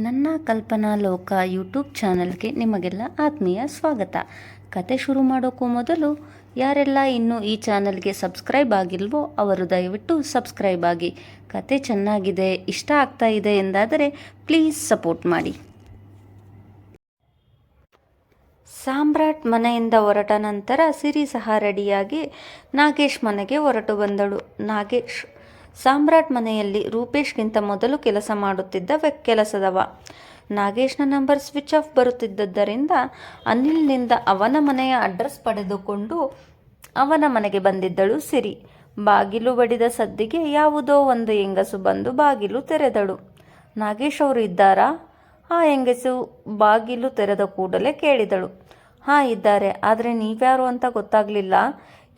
ನನ್ನ ಕಲ್ಪನಾ ಲೋಕ ಯೂಟ್ಯೂಬ್ ಚಾನಲ್ಗೆ ನಿಮಗೆಲ್ಲ ಆತ್ಮೀಯ ಸ್ವಾಗತ. ಕತೆ ಶುರು ಮಾಡೋಕ್ಕೂ ಮೊದಲು, ಯಾರೆಲ್ಲ ಇನ್ನೂ ಈ ಚಾನಲ್ಗೆ ಸಬ್ಸ್ಕ್ರೈಬ್ ಆಗಿಲ್ವೋ ಅವರು ದಯವಿಟ್ಟು ಸಬ್ಸ್ಕ್ರೈಬ್ ಆಗಿ. ಕತೆ ಚೆನ್ನಾಗಿದೆ, ಇಷ್ಟ ಆಗ್ತಾ ಇದೆ ಎಂದಾದರೆ ಪ್ಲೀಸ್ ಸಪೋರ್ಟ್ ಮಾಡಿ. ಸಾಮ್ರಾಟ್ ಮನೆಯಿಂದ ಹೊರಟ ನಂತರ ಸಿರಿ ಸಹ ರೆಡಿಯಾಗಿ ನಾಗೇಶ್ ಮನೆಗೆ ಹೊರಟು ಬಂದಳು. ನಾಗೇಶ್ ಸಾಮ್ರಾಟ್ ಮನೆಯಲ್ಲಿ ರೂಪೇಶ್ಗಿಂತ ಮೊದಲು ಕೆಲಸ ಮಾಡುತ್ತಿದ್ದ ಕೆಲಸದವ. ನಾಗೇಶ್ನ ನಂಬರ್ ಸ್ವಿಚ್ ಆಫ್ ಬರುತ್ತಿದ್ದರಿಂದ ಅನಿಲ್ನಿಂದ ಅವನ ಮನೆಯ ಅಡ್ರೆಸ್ ಪಡೆದುಕೊಂಡು ಅವನ ಮನೆಗೆ ಬಂದಿದ್ದಳು ಸಿರಿ. ಬಾಗಿಲು ಬಡಿದ ಸದ್ದಿಗೆ ಯಾವುದೋ ಒಂದು ಹೆಂಗಸು ಬಂದು ಬಾಗಿಲು ತೆರೆದಳು. ನಾಗೇಶ್ ಅವರು ಇದ್ದಾರಾ? ಆ ಹೆಂಗಸು ಬಾಗಿಲು ತೆರೆದ ಕೂಡಲೇ ಕೇಳಿದಳು. ಹಾಂ, ಇದ್ದಾರೆ. ಆದರೆ ನೀವ್ಯಾರು ಅಂತ ಗೊತ್ತಾಗಲಿಲ್ಲ.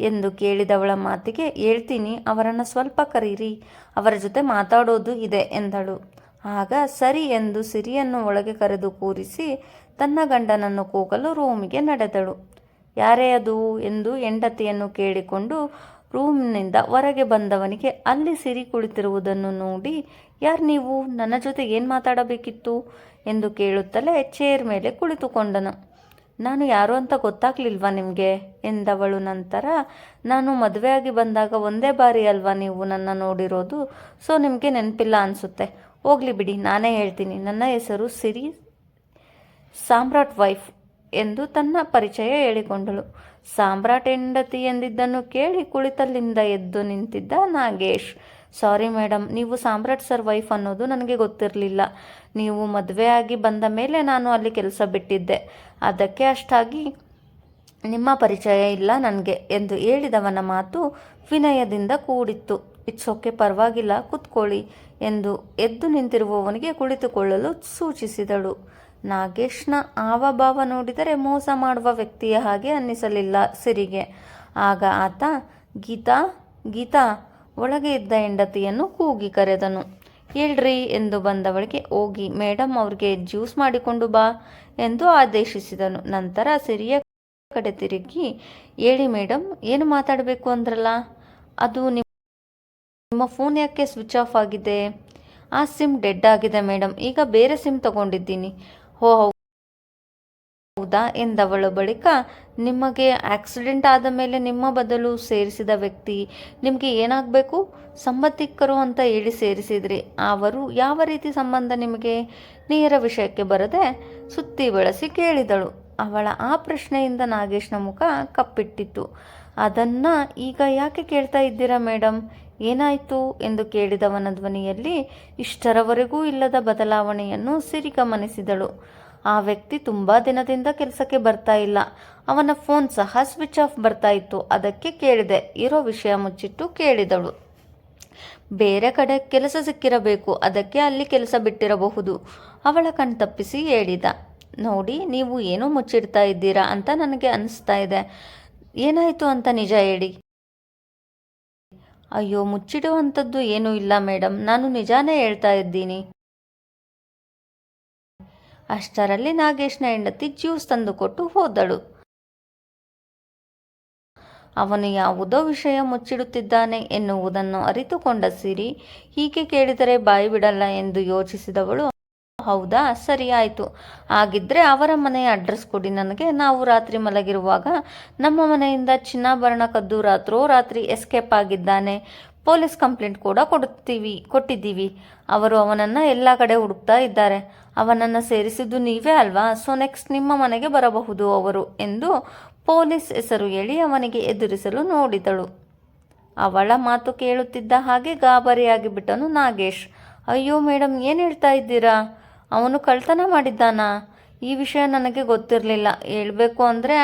ಎಂದು ಕೇಳಿದವಳ ಮಾತಿಗೆ ಹೇಳ್ತೀನಿ, ಅವರನ್ನು ಸ್ವಲ್ಪ ಕರೀರಿ, ಅವರ ಜೊತೆ ಮಾತಾಡೋದು ಇದೆ ಎಂದಳು. ಆಗ ಸರಿ ಎಂದು ಸಿರಿಯನ್ನು ಒಳಗೆ ಕರೆದು ಕೂರಿಸಿ ತನ್ನ ಗಂಡನನ್ನು ಕೂಗಲು ರೂಮಿಗೆ ನಡೆದಳು. ಯಾರೇ ಅದು ಎಂದು ಹೆಂಡತಿಯನ್ನು ಕೇಳಿಕೊಂಡು ರೂಮ್ನಿಂದ ಹೊರಗೆ ಬಂದವನಿಗೆ ಅಲ್ಲಿ ಸಿರಿ ಕುಳಿತಿರುವುದನ್ನು ನೋಡಿ, ಯಾರು ನೀವು? ನನ್ನ ಜೊತೆ ಏನು ಮಾತಾಡಬೇಕಿತ್ತು? ಎಂದು ಕೇಳುತ್ತಲೇ ಚೇರ್ ಮೇಲೆ ಕುಳಿತುಕೊಂಡನು. ನಾನು ಯಾರು ಅಂತ ಗೊತ್ತಾಗ್ಲಿಲ್ವಾ ನಿಮಗೆ? ಎಂದವಳು ನಂತರ, ನಾನು ಮದುವೆಯಾಗಿ ಬಂದಾಗ ಒಂದೇ ಬಾರಿ ಅಲ್ವಾ ನೀವು ನನ್ನ ನೋಡಿರೋದು? ಸೊ, ನಿಮಗೆ ನೆನಪಿಲ್ಲ ಅನಿಸುತ್ತೆ. ಹೋಗಲಿ ಬಿಡಿ, ನಾನೇ ಹೇಳ್ತೀನಿ. ನನ್ನ ಹೆಸರು ಸಿರಿ ಸಾಮ್ರಾಟ್ ವೈಫ್ ಎಂದು ತನ್ನ ಪರಿಚಯ ಹೇಳಿಕೊಂಡಳು. ಸಾಮ್ರಾಟ್ ಹೆಂಡತಿ ಎಂದಿದ್ದನ್ನು ಕೇಳಿ ಕುಳಿತಲ್ಲಿಂದ ಎದ್ದು ನಿಂತಿದ್ದ ನಾಗೇಶ್. ಸಾರಿ ಮೇಡಮ್ ನೀವು ಸಾಮ್ರಾಟ್ ಸರ್ ವೈಫ್ ಅನ್ನೋದು ನನಗೆ ಗೊತ್ತಿರಲಿಲ್ಲ. ನೀವು ಮದುವೆ ಆಗಿ ಬಂದ ಮೇಲೆ ನಾನು ಅಲ್ಲಿ ಕೆಲಸ ಬಿಟ್ಟಿದ್ದೆ. ಅದಕ್ಕೆ ಅಷ್ಟಾಗಿ ನಿಮ್ಮ ಪರಿಚಯ ಇಲ್ಲ ನನಗೆ ಎಂದು ಹೇಳಿದವನ ಮಾತು ವಿನಯದಿಂದ ಕೂಡಿತ್ತು. ಇಟ್ಸ್ ಓಕೆ ಪರವಾಗಿಲ್ಲ, ಕುತ್ಕೊಳ್ಳಿ ಎಂದು ಎದ್ದು ನಿಂತಿರುವವನಿಗೆ ಕುಳಿತುಕೊಳ್ಳಲು ಸೂಚಿಸಿದಳು. ನಾಗೇಶ್ನ ಆವಭಾವ ನೋಡಿದರೆ ಮೋಸ ಮಾಡುವ ವ್ಯಕ್ತಿಯ ಹಾಗೆ ಅನ್ನಿಸಲಿಲ್ಲ ಸಿರಿಗೆ. ಆಗ ಆತ, ಗೀತಾ ಗೀತಾ ಒಳಗೆ ಇದ್ದ ಹೆಂಡತಿಯನ್ನು ಕೂಗಿ ಕರೆದನು. ಹೇಳ್ರಿ ಎಂದು ಬಂದವಳಿಗೆ, ಹೋಗಿ ಮೇಡಮ್ ಅವ್ರಿಗೆ ಜ್ಯೂಸ್ ಮಾಡಿಕೊಂಡು ಬಾ ಎಂದು ಆದೇಶಿಸಿದನು. ನಂತರ ಸಿರಿಯ ಕಡೆ ತಿರುಗಿ, ಹೇಳಿ ಮೇಡಮ್ ಏನು ಮಾತಾಡಬೇಕು ಅಂದ್ರಲ್ಲ? ಅದು ನಿಮ್ಮ ಫೋನ್ ಯಾಕೆ ಸ್ವಿಚ್ ಆಫ್ ಆಗಿದೆ? ಆ ಸಿಮ್ ಡೆಡ್ ಆಗಿದೆ ಮೇಡಮ್ ಈಗ ಬೇರೆ ಸಿಮ್ ತಗೊಂಡಿದ್ದೀನಿ. ಹೋ ಹೌದಾ ಎಂದವಳ ಬಳಿಕ, ನಿಮಗೆ ಆಕ್ಸಿಡೆಂಟ್ ಆದ ಮೇಲೆ ನಿಮ್ಮ ಬದಲು ಸೇರಿಸಿದ ವ್ಯಕ್ತಿ ನಿಮಗೆ ಏನಾಗಬೇಕು? ಸಂಬಂಧಿಕರು ಅಂತ ಹೇಳಿ ಸೇರಿಸಿದ್ರಿ. ಅವರು ಯಾವ ರೀತಿ ಸಂಬಂಧ ನಿಮಗೆ? ನೇರ ವಿಷಯಕ್ಕೆ ಬರದೆ ಸುತ್ತಿ ಬಳಸಿ ಕೇಳಿದಳು. ಅವಳ ಆ ಪ್ರಶ್ನೆಯಿಂದ ನಾಗೇಶ್ನ ಮುಖ ಕಪ್ಪಿಟ್ಟಿತ್ತು. ಅದನ್ನ ಈಗ ಯಾಕೆ ಕೇಳ್ತಾ ಇದ್ದೀರಾ ಮೇಡಮ್ ಏನಾಯಿತು? ಎಂದು ಕೇಳಿದವನ ಧ್ವನಿಯಲ್ಲಿ ಇಷ್ಟರವರೆಗೂ ಇಲ್ಲದ ಬದಲಾವಣೆಯನ್ನು ಸಿರಿ ಗಮನಿಸಿದಳು ಆ ವ್ಯಕ್ತಿ ತುಂಬ ದಿನದಿಂದ ಕೆಲಸಕ್ಕೆ ಬರ್ತಾ ಇಲ್ಲ. ಅವನ ಫೋನ್ ಸಹ ಸ್ವಿಚ್ ಆಫ್ ಬರ್ತಾ ಇತ್ತು. ಅದಕ್ಕೆ ಕೇಳಿದೆ. ಇರೋ ವಿಷಯ ಮುಚ್ಚಿಟ್ಟು ಕೇಳಿದಳು. ಬೇರೆ ಕಡೆ ಕೆಲಸ ಸಿಕ್ಕಿರಬೇಕು. ಅದಕ್ಕೆ ಅಲ್ಲಿ ಕೆಲಸ ಬಿಟ್ಟಿರಬಹುದು. ಅವಳ ಕಣ್ತಪ್ಪಿಸಿ ಹೇಳಿದ. ನೋಡಿ, ನೀವು ಏನೋ ಮುಚ್ಚಿಡ್ತಾ ಇದ್ದೀರಾ ಅಂತ ನನಗೆ ಅನಿಸ್ತಾ ಇದೆ. ಏನಾಯಿತು ಅಂತ ನಿಜ ಹೇಳಿ. ಅಯ್ಯೋ, ಮುಚ್ಚಿಡುವಂಥದ್ದು ಏನೂ ಇಲ್ಲ ಮೇಡಮ್ ನಾನು ನಿಜಾನೇ ಹೇಳ್ತಾ ಇದ್ದೀನಿ. ಅಷ್ಟರಲ್ಲಿ ನಾಗೇಶ್ನ ಹೆಂಡತಿ ಜ್ಯೂಸ್ ತಂದುಕೊಟ್ಟು ಹೋದಳು. ಅವನು ಯಾವುದೋ ವಿಷಯ ಮುಚ್ಚಿಡುತ್ತಿದ್ದಾನೆ ಎನ್ನುವುದನ್ನು ಅರಿತುಕೊಂಡ ಸಿರಿ, ಹೀಗೆ ಕೇಳಿದರೆ ಬಾಯಿ ಬಿಡಲ್ಲ ಎಂದು ಯೋಚಿಸಿದವಳು. ಹೌದಾ? ಸರಿ, ಆಯಿತು. ಹಾಗಿದ್ದರೆ ಅವರ ಮನೆಯ ಅಡ್ರೆಸ್ ಕೊಡಿ ನನಗೆ. ನಾವು ರಾತ್ರಿ ಮಲಗಿರುವಾಗ ನಮ್ಮ ಮನೆಯಿಂದ ಚಿನ್ನಾಭರಣ ಕದ್ದು ರಾತ್ರೋ ರಾತ್ರಿ ಎಸ್ಕೇಪ್ ಆಗಿದ್ದಾನೆ. ಪೊಲೀಸ್ ಕಂಪ್ಲೇಂಟ್ ಕೂಡ ಕೊಡುತ್ತೀವಿ, ಕೊಟ್ಟಿದ್ದೀವಿ. ಅವರು ಅವನನ್ನು ಎಲ್ಲ ಕಡೆ ಹುಡುಕ್ತಾ ಇದ್ದಾರೆ. ಅವನನ್ನು ಸೇರಿಸಿದ್ದು ನೀವೇ ಅಲ್ವಾ? ಸೊ ನೆಕ್ಸ್ಟ್ ನಿಮ್ಮ ಮನೆಗೆ ಬರಬಹುದು ಅವರು ಎಂದು ಪೊಲೀಸ್ ಹೆಸರು ಹೇಳಿ ಅವನಿಗೆ ಎದುರಿಸಲು ನೋಡಿದಳು. ಅವಳ ಮಾತು ಕೇಳುತ್ತಿದ್ದ ಹಾಗೆ ಗಾಬರಿಯಾಗಿ ಬಿಟ್ಟನು ನಾಗೇಶ್. ಅಯ್ಯೋ ಮೇಡಮ್ ಏನು ಹೇಳ್ತಾ ಇದ್ದೀರಾ? ಅವನು ಕಳ್ತನ ಮಾಡಿದ್ದಾನಾ? ಈ ವಿಷಯ ನನಗೆ ಗೊತ್ತಿರಲಿಲ್ಲ. ಹೇಳಬೇಕು ಅಂದರೆ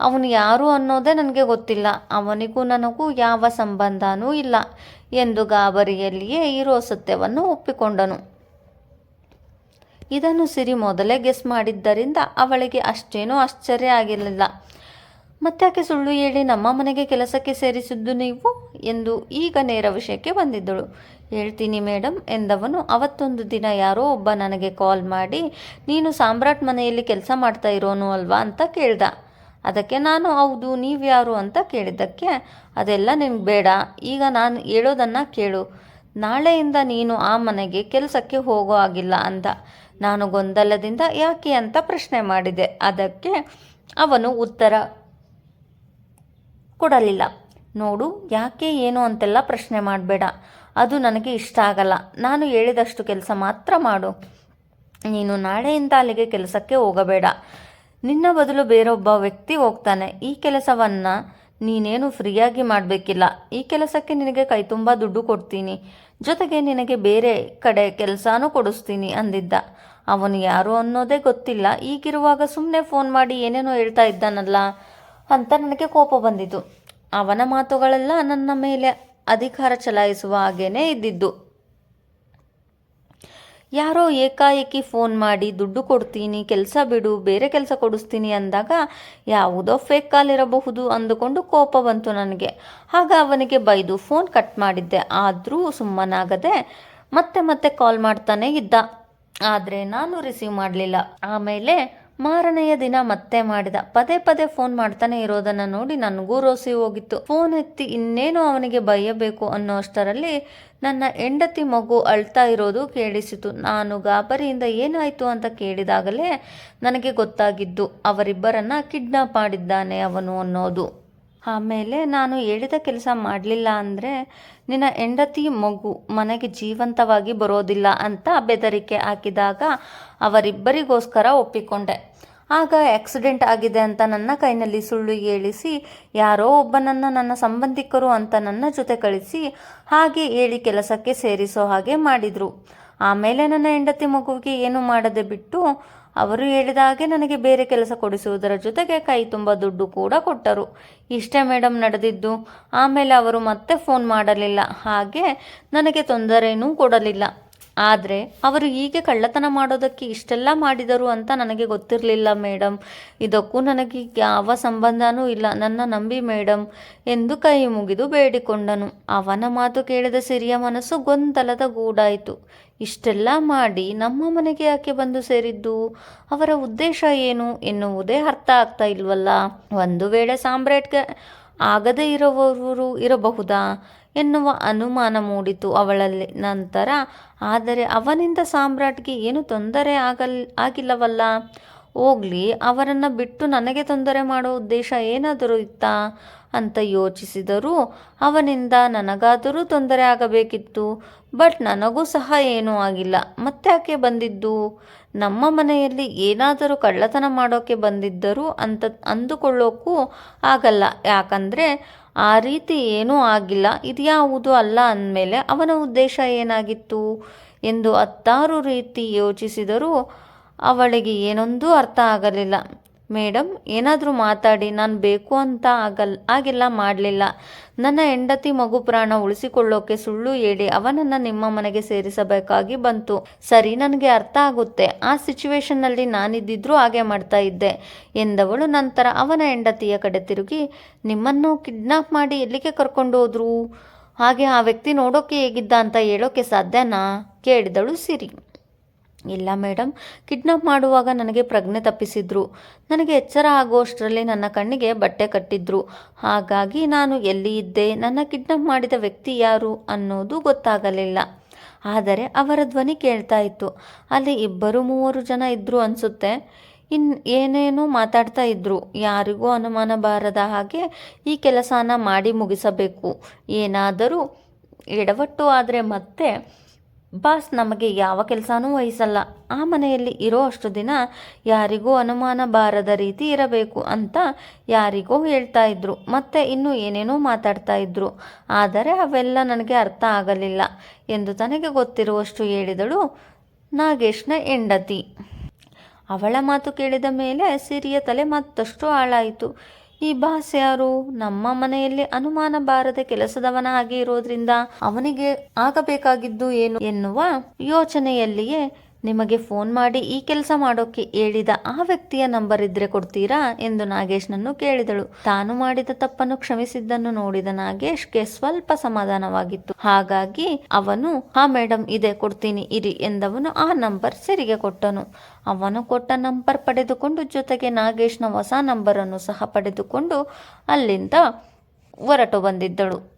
ಅವನು ಯಾರು ಅನ್ನೋದೇ ನನಗೆ ಗೊತ್ತಿಲ್ಲ. ಅವನಿಗೂ ನನಗೂ ಯಾವ ಸಂಬಂಧನೂ ಇಲ್ಲ ಎಂದು ಗಾಬರಿಯಲ್ಲಿಯೇ ಇರೋ ಸತ್ಯವನ್ನು ಒಪ್ಪಿಕೊಂಡನು. ಇದನ್ನು ಸಿರಿ ಮೊದಲೇ ಗೆಸ್ ಮಾಡಿದ್ದರಿಂದ ಅವಳಿಗೆ ಅಷ್ಟೇನೂ ಆಶ್ಚರ್ಯ ಆಗಿರಲಿಲ್ಲ. ಮತ್ತಾಕೆ ಸುಳ್ಳು ಹೇಳಿ ನಮ್ಮ ಮನೆಗೆ ಕೆಲಸಕ್ಕೆ ಸೇರಿಸಿದ್ದು ನೀವು? ಎಂದು ಈಗ ನೇರ ವಿಷಯಕ್ಕೆ ಬಂದಿದ್ದಳು. ಹೇಳ್ತೀನಿ ಮೇಡಮ್ ಎಂದವನು, ಅವತ್ತೊಂದು ದಿನ ಯಾರೋ ಒಬ್ಬ ನನಗೆ ಕಾಲ್ ಮಾಡಿ, ನೀನು ಸಾಮ್ರಾಟ್ ಮನೆಯಲ್ಲಿ ಕೆಲಸ ಮಾಡ್ತಾ ಇರೋನು ಅಲ್ವಾ ಅಂತ ಕೇಳ್ದ. ಅದಕ್ಕೆ ನಾನು, ಹೌದು ನೀವ್ಯಾರು ಅಂತ ಕೇಳಿದ್ದಕ್ಕೆ, ಅದೆಲ್ಲ ನಿಮ್ಗೆ ಬೇಡ, ಈಗ ನಾನು ಹೇಳೋದನ್ನು ಕೇಳು. ನಾಳೆಯಿಂದ ನೀನು ಆ ಮನೆಗೆ ಕೆಲಸಕ್ಕೆ ಹೋಗೋ ಆಗಿಲ್ಲ ಅಂದ. ನಾನು ಗೊಂದಲದಿಂದ ಯಾಕೆ ಅಂತ ಪ್ರಶ್ನೆ ಮಾಡಿದೆ. ಅದಕ್ಕೆ ಅವನು ಉತ್ತರ ಕೊಡಲಿಲ್ಲ. ನೋಡು, ಯಾಕೆ ಏನು ಅಂತೆಲ್ಲ ಪ್ರಶ್ನೆ ಮಾಡಬೇಡ. ಅದು ನನಗೆ ಇಷ್ಟ ಆಗಲ್ಲ. ನಾನು ಹೇಳಿದಷ್ಟು ಕೆಲಸ ಮಾತ್ರ ಮಾಡು. ನೀನು ನಾಳೆಯಿಂದ ಅಲ್ಲಿಗೆ ಕೆಲಸಕ್ಕೆ ಹೋಗಬೇಡ. ನಿನ್ನ ಬದಲು ಬೇರೊಬ್ಬ ವ್ಯಕ್ತಿ ಹೋಗ್ತಾನೆ. ಈ ಕೆಲಸವನ್ನು ನೀನೇನು ಫ್ರೀಯಾಗಿ ಮಾಡಬೇಕಿಲ್ಲ. ಈ ಕೆಲಸಕ್ಕೆ ನಿನಗೆ ಕೈ ತುಂಬ ದುಡ್ಡು ಕೊಡ್ತೀನಿ. ಜೊತೆಗೆ ನಿನಗೆ ಬೇರೆ ಕಡೆ ಕೆಲಸನೂ ಕೊಡಿಸ್ತೀನಿ ಅಂದಿದ್ದ. ಅವನು ಯಾರು ಅನ್ನೋದೇ ಗೊತ್ತಿಲ್ಲ. ಈಗಿರುವಾಗ ಸುಮ್ಮನೆ ಫೋನ್ ಮಾಡಿ ಏನೇನೋ ಹೇಳ್ತಾ ಇದ್ದಾನಲ್ಲ ಅಂತ ನನಗೆ ಕೋಪ ಬಂದಿತು. ಅವನ ಮಾತುಗಳೆಲ್ಲ ನನ್ನ ಮೇಲೆ ಅಧಿಕಾರ ಚಲಾಯಿಸುವ ಹಾಗೇನೇ ಇದ್ದಿದ್ದು. ಯಾರೋ ಏಕಾಏಕಿ ಫೋನ್ ಮಾಡಿ, ದುಡ್ಡು ಕೊಡ್ತೀನಿ, ಕೆಲಸ ಬಿಡು, ಬೇರೆ ಕೆಲಸ ಕೊಡಿಸ್ತೀನಿ ಅಂದಾಗ, ಯಾವುದೋ ಫೇಕ್ ಕಾಲ್ ಇರಬಹುದು ಅಂದುಕೊಂಡು ಕೋಪ ಬಂತು ನನಗೆ. ಆಗ ಅವನಿಗೆ ಬೈದು ಫೋನ್ ಕಟ್ ಮಾಡಿದ್ದೆ. ಆದರೂ ಸುಮ್ಮನಾಗದೆ ಮತ್ತೆ ಮತ್ತೆ ಕಾಲ್ ಮಾಡ್ತಾನೆ ಇದ್ದ. ಆದರೆ ನಾನು ರಿಸೀವ್ ಮಾಡಲಿಲ್ಲ. ಆಮೇಲೆ ಮಾರನೆಯ ದಿನ ಮತ್ತೆ ಮಾಡಿದ. ಪದೇ ಪದೇ ಫೋನ್ ಮಾಡ್ತಾನೆ ಇರೋದನ್ನ ನೋಡಿ ನನಗೂ ರೋಸಿ ಹೋಗಿತ್ತು. ಫೋನ್ ಎತ್ತಿ ಇನ್ನೇನು ಅವನಿಗೆ ಬೈಯಬೇಕು ಅನ್ನೋ ಅಷ್ಟರಲ್ಲಿ ನನ್ನ ಹೆಂಡತಿ ಮಗು ಅಳ್ತಾ ಇರೋದು ಕೇಳಿಸಿತು. ನಾನು ಗಾಬರಿಯಿಂದ ಏನಾಯಿತು ಅಂತ ಕೇಳಿದಾಗಲೇ ನನಗೆ ಗೊತ್ತಾಗಿದ್ದು, ಅವರಿಬ್ಬರನ್ನ ಕಿಡ್ನಾಪ್ ಮಾಡಿದ್ದಾನೆ ಅವನು ಅನ್ನೋದು. ಆಮೇಲೆ ನಾನು ಹೇಳಿದ ಕೆಲಸ ಮಾಡಲಿಲ್ಲ ಅಂದರೆ, ನಿನ್ನ ಹೆಂಡತಿ ಮಗು ಮನೆಗೆ ಜೀವಂತವಾಗಿ ಬರೋದಿಲ್ಲ ಅಂತ ಬೆದರಿಕೆ ಹಾಕಿದಾಗ ಅವರಿಬ್ಬರಿಗೋಸ್ಕರ ಒಪ್ಪಿಕೊಂಡೆ. ಆಗ ಆಕ್ಸಿಡೆಂಟ್ ಆಗಿದೆ ಅಂತ ನನ್ನ ಕೈನಲ್ಲಿ ಸುಳ್ಳು ಹೇಳಿಸಿ, ಯಾರೋ ಒಬ್ಬನನ್ನು ನನ್ನ ಸಂಬಂಧಿಕರು ಅಂತ ನನ್ನ ಜೊತೆ ಕಳಿಸಿ, ಹಾಗೆ ಹೇಳಿ ಕೆಲಸಕ್ಕೆ ಸೇರಿಸೋ ಹಾಗೆ ಮಾಡಿದರು. ಆಮೇಲೆ ನನ್ನ ಹೆಂಡತಿ ಮಗುವಿಗೆ ಏನು ಮಾಡದೆ ಬಿಟ್ಟು ಅವರು ಹೇಳಿದ ಹಾಗೆ ನನಗೆ ಬೇರೆ ಕೆಲಸ ಕೊಡಿಸುವುದರ ಜೊತೆಗೆ ಕೈ ತುಂಬ ದುಡ್ಡು ಕೂಡ ಕೊಟ್ಟರು. ಇಷ್ಟೇ ಮೇಡಮ್ ನಡೆದಿದ್ದು. ಆಮೇಲೆ ಅವರು ಮತ್ತೆ ಫೋನ್ ಮಾಡಲಿಲ್ಲ. ಹಾಗೆ ನನಗೆ ತೊಂದರೆಯೂ ಕೊಡಲಿಲ್ಲ. ಆದರೆ ಅವರು ಹೀಗೆ ಕಳ್ಳತನ ಮಾಡೋದಕ್ಕೆ ಇಷ್ಟೆಲ್ಲ ಮಾಡಿದರು ಅಂತ ನನಗೆ ಗೊತ್ತಿರಲಿಲ್ಲ ಮೇಡಮ್ ಇದಕ್ಕೂ ನನಗೆ ಯಾವ ಸಂಬಂಧನೂ ಇಲ್ಲ. ನನ್ನ ನಂಬಿ ಮೇಡಮ್ ಎಂದು ಕೈ ಮುಗಿದು ಬೇಡಿಕೊಂಡನು. ಅವನ ಮಾತು ಕೇಳಿದ ಸಿರಿಯ ಮನಸ್ಸು ಗೊಂದಲದ ಗೂಡಾಯಿತು. ಇಷ್ಟೆಲ್ಲ ಮಾಡಿ ನಮ್ಮ ಮನೆಗೆ ಯಾಕೆ ಬಂದು ಸೇರಿದ್ದು? ಅವರ ಉದ್ದೇಶ ಏನು ಎನ್ನುವುದೇ ಅರ್ಥ ಆಗ್ತಾ ಇಲ್ವಲ್ಲ? ಒಂದು ವೇಳೆ ಸಾಮ್ರಾಟ್ಗೆ ಆಗದೇ ಇರುವವರು ಇರಬಹುದಾ? ಎನ್ನುವ ಅನುಮಾನ ಮೂಡಿತು ಅವಳಲ್ಲಿ ನಂತರ, ಆದರೆ ಅವನಿಂದ ಸಾಮ್ರಾಟ್ಗೆ ಏನು ತೊಂದರೆ ಆಗಲ್, ಆಗಿಲ್ಲವಲ್ಲ? ಹೋಗ್ಲಿ, ಅವರನ್ನು ಬಿಟ್ಟು ನನಗೆ ತೊಂದರೆ ಮಾಡೋ ಉದ್ದೇಶ ಏನಾದರೂ ಇತ್ತಾ ಅಂತ ಯೋಚಿಸಿದರೂ, ಅವನಿಂದ ನನಗಾದರೂ ತೊಂದರೆ ಆಗಬೇಕಿತ್ತು, ಬಟ್ ನನಗೂ ಸಹ ಏನೂ ಆಗಿಲ್ಲ. ಮತ್ತೆ ಯಾಕೆ ಬಂದಿದ್ದು? ನಮ್ಮ ಮನೆಯಲ್ಲಿ ಏನಾದರೂ ಕಳ್ಳತನ ಮಾಡೋಕ್ಕೆ ಬಂದಿದ್ದರು ಅಂತ ಅಂದುಕೊಳ್ಳೋಕ್ಕೂ ಆಗಲ್ಲ. ಯಾಕಂದರೆ ಆ ರೀತಿ ಏನೂ ಆಗಿಲ್ಲ ಇದ್ಯಾವುದು ಅಲ್ಲ ಅಂದಮೇಲೆ ಅವನ ಉದ್ದೇಶ ಏನಾಗಿತ್ತು ಎಂದು ಹತ್ತಾರು ರೀತಿ ಯೋಚಿಸಿದರೂ ಅವಳಿಗೆ ಏನೊಂದೂ ಅರ್ಥ ಆಗಲಿಲ್ಲ. ಮೇಡಮ್ ಏನಾದರೂ ಮಾತಾಡಿ, ನಾನು ಬೇಕು ಅಂತ ಆಗಲ್ ಆಗೆಲ್ಲ ಮಾಡಲಿಲ್ಲ. ನನ್ನ ಹೆಂಡತಿ ಮಗು ಪ್ರಾಣ ಉಳಿಸಿಕೊಳ್ಳೋಕೆ ಸುಳ್ಳು ಹೇಳಿ ಅವನನ್ನು ನಿಮ್ಮ ಮನೆಗೆ ಸೇರಿಸಬೇಕಾಗಿ ಬಂತು. ಸರಿ, ನನಗೆ ಅರ್ಥ ಆಗುತ್ತೆ. ಆ ಸಿಚುವೇಶನ್ನಲ್ಲಿ ನಾನಿದ್ದಿದ್ರೂ ಹಾಗೆ ಮಾಡ್ತಾ ಇದ್ದೆ ಎಂದವಳು ನಂತರ ಅವನ ಹೆಂಡತಿಯ ಕಡೆ ತಿರುಗಿ, ನಿಮ್ಮನ್ನು ಕಿಡ್ನಾಪ್ ಮಾಡಿ ಎಲ್ಲಿಗೆ ಕರ್ಕೊಂಡು ಹೋದ್ರು? ಹಾಗೆ ಆ ವ್ಯಕ್ತಿ ನೋಡೋಕೆ ಹೇಗಿದ್ದ ಅಂತ ಹೇಳೋಕೆ ಸಾಧ್ಯನಾ? ಕೇಳಿದಳು ಸಿರಿ. ಇಲ್ಲ ಮೇಡಮ್ ಕಿಡ್ನಾಪ್ ಮಾಡುವಾಗ ನನಗೆ ಪ್ರಜ್ಞೆ ತಪ್ಪಿಸಿದ್ರು. ನನಗೆ ಎಚ್ಚರ ಆಗುವಷ್ಟರಲ್ಲಿ ನನ್ನ ಕಣ್ಣಿಗೆ ಬಟ್ಟೆ ಕಟ್ಟಿದ್ರು. ಹಾಗಾಗಿ ನಾನು ಎಲ್ಲಿ ಇದ್ದೆ, ನನ್ನ ಕಿಡ್ನಾಪ್ ಮಾಡಿದ ವ್ಯಕ್ತಿ ಯಾರು ಅನ್ನೋದು ಗೊತ್ತಾಗಲಿಲ್ಲ. ಆದರೆ ಅವರ ಧ್ವನಿ ಕೇಳ್ತಾ ಇತ್ತು. ಅಲ್ಲಿ ಇಬ್ಬರು ಮೂವರು ಜನ ಇದ್ದರು ಅನಿಸುತ್ತೆ. ಇನ್ ಏನೇನೋ ಮಾತಾಡ್ತಾ ಇದ್ರು. ಯಾರಿಗೂ ಅನುಮಾನ ಬಾರದ ಹಾಗೆ ಈ ಕೆಲಸನ ಮಾಡಿ ಮುಗಿಸಬೇಕು. ಏನಾದರೂ ಎಡವಟ್ಟು ಆದರೆ ಮತ್ತೆ ಬಾಸ್ ನಮಗೆ ಯಾವ ಕೆಲಸನೂ ವಹಿಸಲ್ಲ. ಆ ಮನೆಯಲ್ಲಿ ಇರೋ ಅಷ್ಟು ದಿನ ಯಾರಿಗೂ ಅನುಮಾನ ಬಾರದ ರೀತಿ ಇರಬೇಕು ಅಂತ ಯಾರಿಗೋ ಹೇಳ್ತಾ ಇದ್ರು. ಮತ್ತೆ ಇನ್ನೂ ಏನೇನೋ ಮಾತಾಡ್ತಾ ಇದ್ರು. ಆದರೆ ಅವೆಲ್ಲ ನನಗೆ ಅರ್ಥ ಆಗಲಿಲ್ಲ ಎಂದು ತನಗೆ ಗೊತ್ತಿರುವಷ್ಟು ಹೇಳಿದಳು ನಾಗೇಶ್ನ ಹೆಂಡತಿ. ಅವಳ ಮಾತು ಕೇಳಿದ ಮೇಲೆ ಸಿರಿಯ ತಲೆ ಮತ್ತಷ್ಟು ಹಾಳಾಯಿತು. ಈ ಬಾಸ್ ಯಾರು ನಮ್ಮ ಮನೆಯಲ್ಲಿ ಅನುಮಾನ ಬಾರದ ಕೆಲಸದವನ ಹಾಗೆ ಇರೋದ್ರಿಂದ ಅವನಿಗೆ ಆಗಬೇಕಾಗಿದ್ದು ಏನು ಎನ್ನುವ ಯೋಚನೆಯಲ್ಲಿಯೇ ನಿಮಗೆ ಫೋನ್ ಮಾಡಿ ಈ ಕೆಲಸ ಮಾಡೋಕೆ ಹೇಳಿದ ಆ ವ್ಯಕ್ತಿಯ ನಂಬರ್ ಇದ್ರೆ ಕೊಡ್ತೀರಾ ಎಂದು ನಾಗೇಶ್ನನ್ನು ಕೇಳಿದಳು. ತಾನು ಮಾಡಿದ ತಪ್ಪನ್ನು ಕ್ಷಮಿಸಿದ್ದನ್ನು ನೋಡಿದ ನಾಗೇಶ್ಗೆ ಸ್ವಲ್ಪ ಸಮಾಧಾನವಾಗಿತ್ತು. ಹಾಗಾಗಿ ಅವನು, ಹಾ ಮೇಡಮ್ ಇದೆ, ಕೊಡ್ತೀನಿ, ಇರಿ ಎಂದವನು ಆ ನಂಬರ್ ಸಿರಿಗೆ ಕೊಟ್ಟನು. ಅವನು ಕೊಟ್ಟ ನಂಬರ್ ಪಡೆದುಕೊಂಡು ಜೊತೆಗೆ ನಾಗೇಶ್ನ ಹೊಸ ನಂಬರನ್ನು ಸಹ ಪಡೆದುಕೊಂಡು ಅಲ್ಲಿಂದ ಹೊರಟು ಬಂದಿದ್ದಳು.